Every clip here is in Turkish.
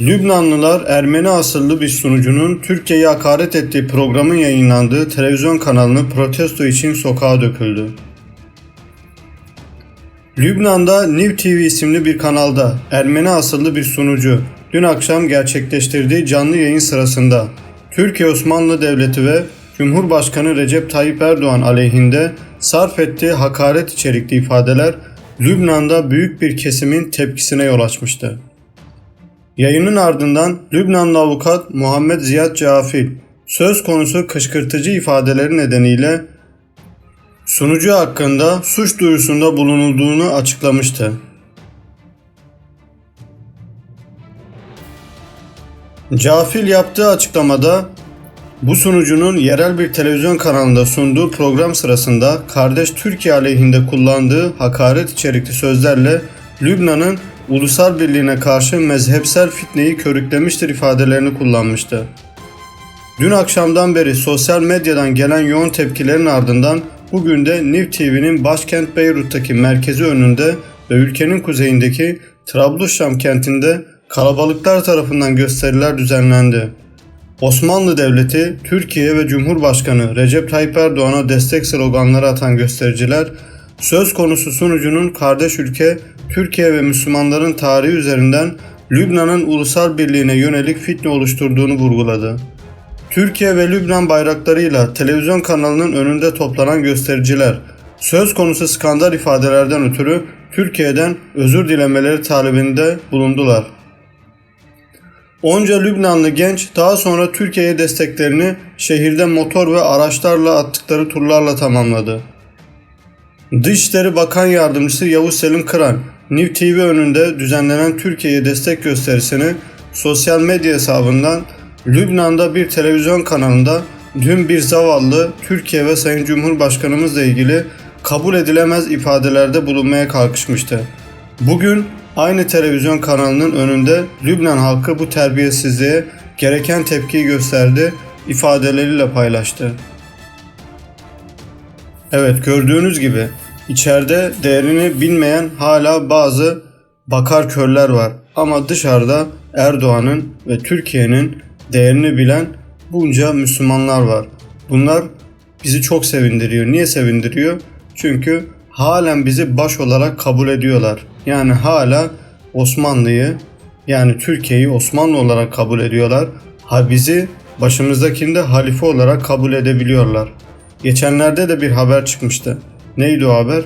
Lübnanlılar Ermeni asıllı bir sunucunun Türkiye'ye hakaret ettiği programın yayınlandığı televizyon kanalını protesto için sokağa döküldü. Lübnan'da New TV isimli bir kanalda Ermeni asıllı bir sunucu dün akşam gerçekleştirdiği canlı yayın sırasında Türkiye Osmanlı Devleti ve Cumhurbaşkanı Recep Tayyip Erdoğan aleyhinde sarf ettiği hakaret içerikli ifadeler Lübnan'da büyük bir kesimin tepkisine yol açmıştı. Yayının ardından Lübnanlı avukat Muhammed Ziyad Cafil söz konusu kışkırtıcı ifadeleri nedeniyle sunucu hakkında suç duyurusunda bulunulduğunu açıklamıştı. Cafil yaptığı açıklamada bu sunucunun yerel bir televizyon kanalında sunduğu program sırasında kardeş Türkiye aleyhinde kullandığı hakaret içerikli sözlerle Lübnan'ın ulusal birliğine karşı mezhepsel fitneyi körüklemiştir ifadelerini kullanmıştı. Dün akşamdan beri sosyal medyadan gelen yoğun tepkilerin ardından bugün de Niv TV'nin başkent Beyrut'taki merkezi önünde ve ülkenin kuzeyindeki Trablusşam kentinde kalabalıklar tarafından gösteriler düzenlendi. Osmanlı Devleti, Türkiye ve Cumhurbaşkanı Recep Tayyip Erdoğan'a destek sloganları atan göstericiler, söz konusu sunucunun kardeş ülke Türkiye ve Müslümanların tarihi üzerinden Lübnan'ın ulusal birliğine yönelik fitne oluşturduğunu vurguladı. Türkiye ve Lübnan bayraklarıyla televizyon kanalının önünde toplanan göstericiler, söz konusu skandal ifadelerden ötürü Türkiye'den özür dilemeleri talebinde bulundular. Onca Lübnanlı genç daha sonra Türkiye'ye desteklerini şehirde motor ve araçlarla attıkları turlarla tamamladı. Dışişleri Bakan Yardımcısı Yavuz Selim Kıran, Niv TV önünde düzenlenen Türkiye'ye destek gösterisini sosyal medya hesabından Lübnan'da bir televizyon kanalında dün bir zavallı Türkiye ve Sayın Cumhurbaşkanımızla ilgili kabul edilemez ifadelerde bulunmaya kalkışmıştı. Bugün aynı televizyon kanalının önünde Lübnan halkı bu terbiyesizliğe gereken tepkiyi gösterdi, ifadeleriyle paylaştı. Evet gördüğünüz gibi içeride değerini bilmeyen hala bazı bakar körler var. Ama dışarıda Erdoğan'ın ve Türkiye'nin değerini bilen bunca Müslümanlar var. Bunlar bizi çok sevindiriyor. Niye sevindiriyor? Çünkü halen bizi baş olarak kabul ediyorlar. Yani hala Osmanlı'yı yani Türkiye'yi Osmanlı olarak kabul ediyorlar. Ha bizi başımızdakinde halife olarak kabul edebiliyorlar. Geçenlerde de bir haber çıkmıştı. Neydi o haber?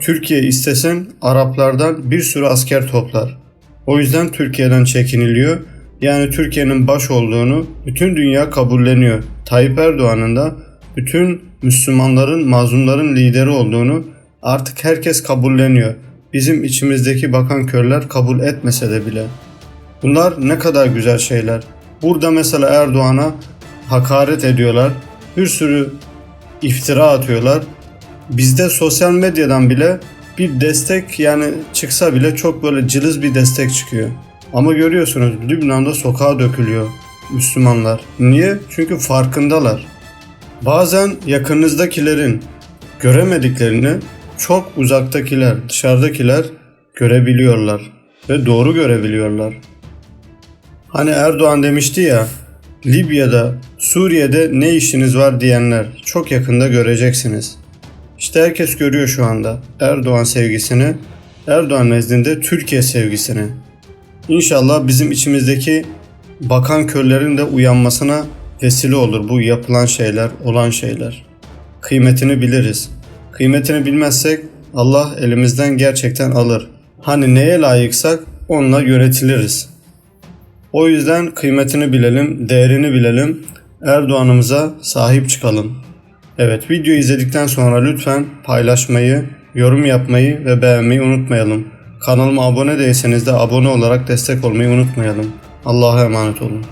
Türkiye istesin Araplardan bir sürü asker toplar. O yüzden Türkiye'den çekiniliyor. Yani Türkiye'nin baş olduğunu bütün dünya kabulleniyor. Tayyip Erdoğan'ın da bütün Müslümanların, mazlumların lideri olduğunu artık herkes kabulleniyor. Bizim içimizdeki bakan körler kabul etmese de bile. Bunlar ne kadar güzel şeyler. Burada mesela Erdoğan'a hakaret ediyorlar. Bir sürü iftira atıyorlar. Bizde sosyal medyadan bile bir destek yani çıksa bile çok böyle cılız bir destek çıkıyor. Ama görüyorsunuz Lübnan'da sokağa dökülüyor Müslümanlar. Niye? Çünkü farkındalar. Bazen yakınızdakilerin göremediklerini çok uzaktakiler, dışarıdakiler görebiliyorlar ve doğru görebiliyorlar. Hani Erdoğan demişti ya, Libya'da, Suriye'de ne işiniz var diyenler çok yakında göreceksiniz. İşte herkes görüyor şu anda Erdoğan sevgisini, Erdoğan nezdinde Türkiye sevgisini. İnşallah bizim içimizdeki bakan körlerin de uyanmasına vesile olur bu yapılan şeyler, olan şeyler. Kıymetini biliriz. Kıymetini bilmezsek Allah elimizden gerçekten alır. Hani neye layıksak onunla yönetiliriz. O yüzden kıymetini bilelim, değerini bilelim. Erdoğan'ımıza sahip çıkalım. Evet videoyu izledikten sonra lütfen paylaşmayı, yorum yapmayı ve beğenmeyi unutmayalım. Kanalıma abone değilseniz de abone olarak destek olmayı unutmayalım. Allah'a emanet olun.